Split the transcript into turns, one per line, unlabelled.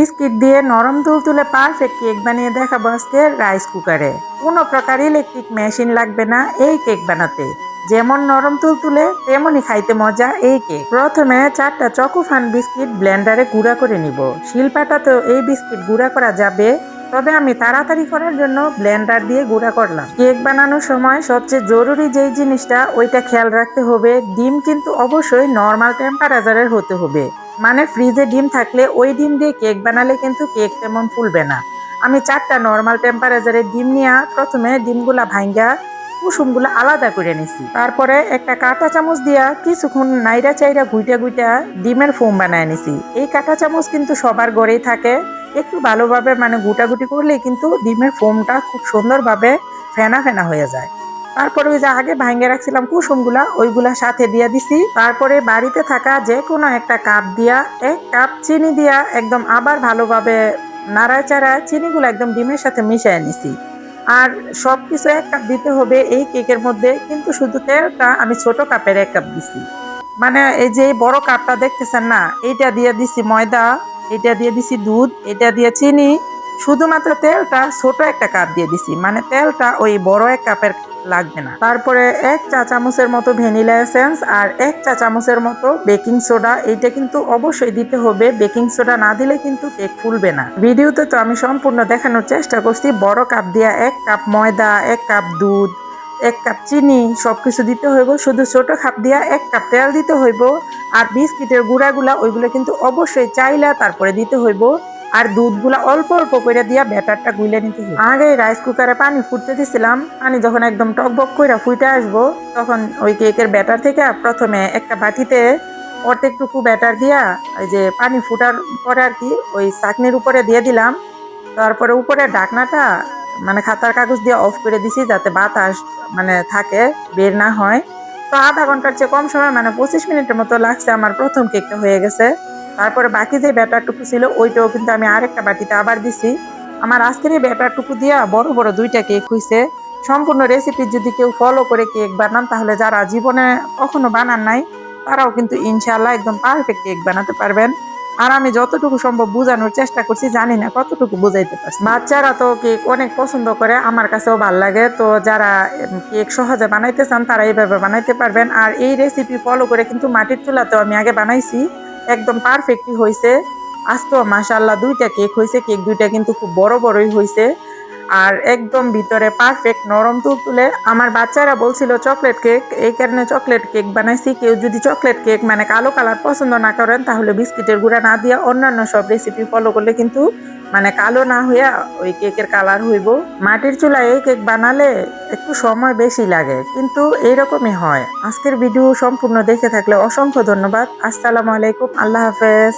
Biscuit দিয়ে নরম তুলতুলে পারফেক্ট কেক বানিয়ে দেখাবো আজকে রাইস কুকারে। কোনো প্রকার ইলেকট্রিক মেশিন লাগবে না এই কেক বানাতে। যেমন নরম তুলতুলে তেমনই খাইতে মজা এই কেক। প্রথমে চারটা চকোফান বিস্কিট ব্লেন্ডারে গুঁড়া করে নিব। শিলপাটাতেও এই বিস্কিট গুঁড়া করা যাবে, তবে আমি তাড়াতাড়ি করার জন্য ব্লেন্ডার দিয়ে গুঁড়া করলাম। কেক বানানোর সময় সবচেয়ে জরুরি যেই জিনিসটা, ওইটা খেয়াল রাখতে হবে। ডিম কিন্তু অবশ্যই নর্মাল টেম্পারেচারের হতে হবে। মানে ফ্রিজে ডিম থাকলে ওই ডিম দিয়ে কেক বানালে কিন্তু কেক তেমন ফুলবে না। আমি চারটা নর্মাল টেম্পারেচারের ডিম নিয়ে প্রথমে ডিমগুলা ভাঙ্গা কুসুমগুলো আলাদা করে নিছি। তারপরে একটা কাঁটা চামচ দিয়া কিছুক্ষণ নাইরা চাইরা গুইটা গুইটা ডিমের ফোম বানায় নিছি। এই কাঁটা চামচ কিন্তু সবার গড়েই থাকে। একটু ভালোভাবে মানে গুটাগুটি করলেই কিন্তু ডিমের ফোমটা খুব সুন্দরভাবে ফেনা ফেনা হয়ে যায়। তারপরে ওই যে আগে ভাঙ্গে রাখছিলাম কুসুমগুলা, ওইগুলা সাথে দিয়া দিছি। তারপরে বাড়িতে থাকা যে কোনো একটা কাপ দিয়া, এক কাপ চিনি দিয়া একদম আবার ভালোভাবে নাড়ায় চাড়ায় চিনিগুলো একদম ডিমের সাথে মিশিয়ে নিছি। আর সব কিছু এক কাপ দিতে হবে এই কেকের মধ্যে, কিন্তু শুধু তেলটা আমি ছোট কাপের এক কাপ দিছি। মানে এই যে বড় কাপটা দেখতেছেন না, এইটা দিয়ে দিছি ময়দা এটা দিয়ে দিছি দুধ এটা দিয়ে চিনি শুধুমাত্র তেলটা ছোট একটা কাপ দিয়ে দিছি। মানে তেলটা ওই বড় এক কাপের লাগবে না। তারপরে এক চা চামচের মতো ভ্যানিলা এসেন্স আর এক চা চামচের মতো বেকিং সোডা। এইটা কিন্তু অবশ্যই দিতে হবে। বেকিং সোডা না দিলে কিন্তু কেক ফুলবে না। ভিডিওতে তো আমি সম্পূর্ণ দেখানোর চেষ্টা করছি। বড় কাপ দিয়া এক কাপ ময়দা, এক কাপ দুধ, এক কাপ চিনি সব কিছু দিতে হইব। শুধু ছোট কাপ দিয়া এক কাপ তেল দিতে হইব। আর বিস্কিটের গুঁড়াগুলা ওইগুলো কিন্তু অবশ্যই চাইলা তারপরে দিতে হইব। আর দুধগুলা অল্প অল্প করে দিয়া ব্যাটারটা গুলে নিতে হইব। আগে রাইস কুকারে পানি ফুটতে দিছিলাম, পানি যখন একদম টকবক করে ফুটে আসব, তখন ওই কেকের ব্যাটার থেকে প্রথমে একটা বাটিতে অর্ধেকটুকু ব্যাটার দিয়া ওই যে পানি ফুটার পরে আর কি ওই চাকনির উপরে দিয়ে দিলাম। তারপরে উপরে ঢাকনাটা মানে খাতার কাগজ দিয়ে অফ করে দিছি যাতে বাতাস মানে থাকে, বের না হয়। তো আধা ঘণ্টার চেয়ে কম সময় মানে পঁচিশ মিনিটের মতো লাগছে, আমার প্রথম কেকটা হয়ে গেছে। তারপরে বাকি যে ব্যাটারটুকু ছিল, ওইটাও কিন্তু আমি আরেকটা বাটিতে আবার দিছি। আমার আজকের এই ব্যাটারটুকু দিয়া বড় বড় দুইটা কেক হইছে। সম্পূর্ণ রেসিপি যদি কেউ ফলো করে কেক বানান, তাহলে যারা জীবনে কখনো বানান নাই, তারাও কিন্তু ইনশাল্লাহ একদম পারফেক্ট কেক বানাতে পারবেন। আর আমি যতটুকু সম্ভব বোঝানোর চেষ্টা করছি, জানি না কতটুকু বোঝাইতে পারছি। বাচ্চারা তো কেক অনেক পছন্দ করে, আমার কাছেও ভালো লাগে। তো যারা কেক সহজে বানাইতে চান, তারা এইভাবে বানাইতে পারবেন। আর এই রেসিপি ফলো করে কিন্তু মাটির চুলাতেও আমি আগে বানাইছি। একদম পারফেক্টই হয়েছে আজকেও মাসাল্লাহ দুইটা কেক হয়েছে কেক দুইটা কিন্তু খুব বড় বড়ই হয়েছে আর একদম ভিতরে পারফেক্ট নরম তুলতুলে। আমার বাচ্চারা বলছিল, চকলেট কেক এই কারণে চকলেট কেক বানাইছি। কেউ যদি চকলেট কেক মানে কালো কালার পছন্দ না করেন, তাহলে বিস্কিটের গুঁড়া না দিয়ে অন্যান্য সব রেসিপি ফলো করলে কিন্তু মানে কালো না হইয়া ওই কেকের কালার হইব। মাটির চুলায় এই কেক বানালে একটু সময় বেশি লাগে, কিন্তু এইরকমই হয়। আজকের ভিডিও সম্পূর্ণ দেখে থাকলে অসংখ্য ধন্যবাদ। আসসালামু আলাইকুম। আল্লাহ হাফেজ।